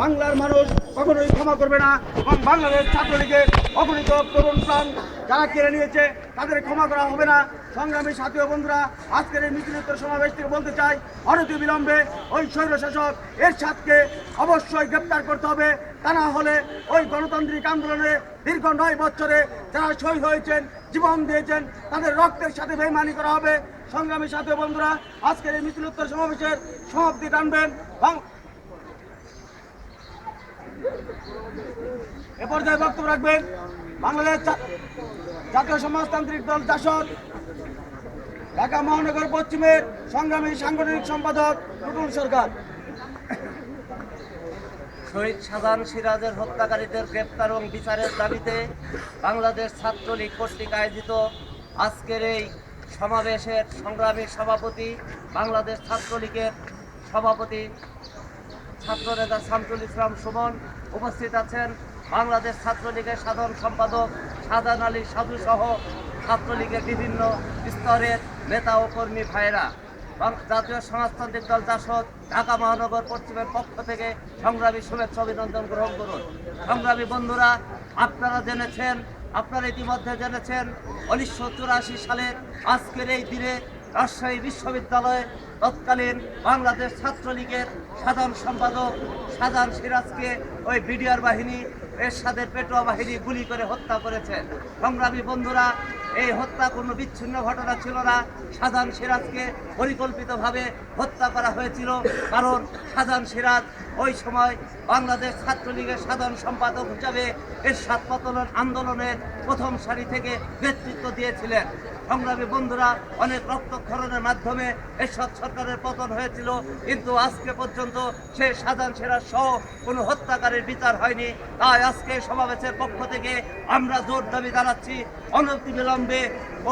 বাংলার মানুষ কখনোই ক্ষমা করবে না। এবং বাংলাদেশ ছাত্রলীগের অগণিত তরুণ প্রাণ যারা কেড়ে নিয়েছে, তাদের ক্ষমা করা হবে না। সংগ্রামী সাথী বন্ধুরা, আজকের এই মিছিলোত্তর সমাবেশ থেকে বলতে চাই, অনতি বিলম্বে ওই স্বৈরশাসক এর সাথকে অবশ্যই গ্রেপ্তার করতে হবে। তা না হলে ওই গণতান্ত্রিক আন্দোলনে দীর্ঘ নয় বছরে যারা শহীদ হয়েছেন, জীবন দিয়েছেন, তাদের রক্তের সাথে বেইমানি করা হবে। সংগ্রামী সাথী বন্ধুরা, আজকের এই মিছিলোত্তর সমাবেশের সমাপ্তি টানবেন এ পর্যায়ে বক্তব্য রাখবেন বাংলাদেশ জাতীয় সমাজতান্ত্রিক দল জাসদ, ঢাকা মহানগর পশ্চিমের সংগ্রামী সাংগঠনিক সম্পাদক টুটুল সরকার। শহীদ সাজান সিরাজের হত্যাকারীদের গ্রেপ্তার এবং বিচারের দাবিতে বাংলাদেশ ছাত্রলীগ কর্তৃক আয়োজিত আজকের এই সমাবেশের সংগ্রামী সভাপতি বাংলাদেশ ছাত্রলীগের সভাপতি ছাত্রনেতা শামসুল ইসলাম সুমন উপস্থিত আছেন বাংলাদেশ ছাত্রলীগের সাধারণ সম্পাদক সাদান আলী সাধু সহ ছাত্রলীগের বিভিন্ন স্তরের নেতা ও কর্মী ভাইয়েরা। জাতীয় সমাজতান্ত্রিক দল জাসদ ঢাকা মহানগর পশ্চিমের পক্ষ থেকে সংগ্রামী শুভেচ্ছা অভিনন্দন গ্রহণ করুন। সংগ্রামী বন্ধুরা, আপনারা জেনেছেন, আপনারা ইতিমধ্যে জেনেছেন, উনিশশো চুরাশি সালের আজকের এই দিনে রাজশাহী বিশ্ববিদ্যালয়ে তৎকালীন বাংলাদেশ ছাত্রলীগের সাধারণ সম্পাদক সাজান সিরাজকে ওই বিডিআর বাহিনী, এরশাদের পেটোয়া বাহিনী গুলি করে হত্যা করেছে। সংগ্রামী বন্ধুরা, এই হত্যা কোনো বিচ্ছিন্ন ঘটনা ছিল না। সাজান সিরাজকে পরিকল্পিতভাবে হত্যা করা হয়েছিল, কারণ সাজান সিরাজ ওই সময় বাংলাদেশ ছাত্রলীগের সাধারণ সম্পাদক হিসাবে এরশাদ পতন আন্দোলনের প্রথম সারি থেকে নেতৃত্ব দিয়েছিলেন। সংগ্রামী বন্ধুরা, অনেক রক্তক্ষরণের মাধ্যমে এসব সরকারের পতন হয়েছিল, কিন্তু আজকে পর্যন্ত সে সাজান সেরা সহ কোনো হত্যাকারীর বিচার হয়নি। তাই আজকে সমাবেশের পক্ষ থেকে আমরা জোর দাবি জানাচ্ছি, অনতি বিলম্বে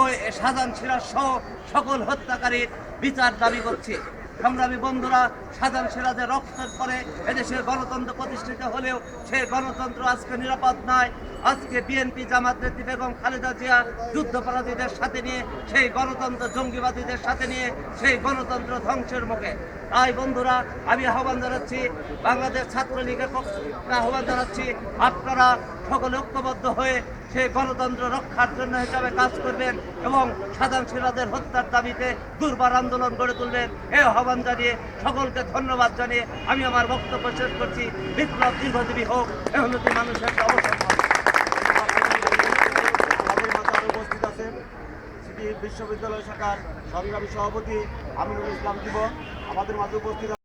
ওই সাজান সেরা সহ সকল হত্যাকারীর বিচার দাবি করছি। সংগ্রামী বন্ধুরা সাধারণ সেরাদের রক্তের পরে এদেশের গণতন্ত্র প্রতিষ্ঠিত হলেও সেই গণতন্ত্র আজকে নিরাপদ নয়। আজকে বিএনপি জামাত নেত্রী বেগম খালেদা জিয়া যুদ্ধপরাধীদের সাথে নিয়ে, সেই গণতন্ত্র জঙ্গিবাদীদের সাথে নিয়ে, সেই গণতন্ত্র ধ্বংসের মুখে। তাই বন্ধুরা, আমি আহ্বান জানাচ্ছি, বাংলাদেশ ছাত্রলীগের আহ্বান জানাচ্ছি, আপনারা সকলে ঐক্যবদ্ধ হয়ে সেই গণতন্ত্র রক্ষার জন্য হিসাবে কাজ করবেন এবং সাধারণ সিরাজের হত্যার দাবিতে দুর্বার আন্দোলন গড়ে তুলবেন এই আহ্বান জানিয়ে সকলকে ধন্যবাদ জানিয়ে আমি আমার বক্তব্য শেষ করছি। বিপ্লব দীর্ঘজীবী হোক, এ উন্নতি মানুষের অবসর উপস্থিত আছেন। সিটি বিশ্ববিদ্যালয় শাখার সংগ্রামী সভাপতি আমিনুল ইসলাম জীবন আমাদের মাঝে উপস্থিত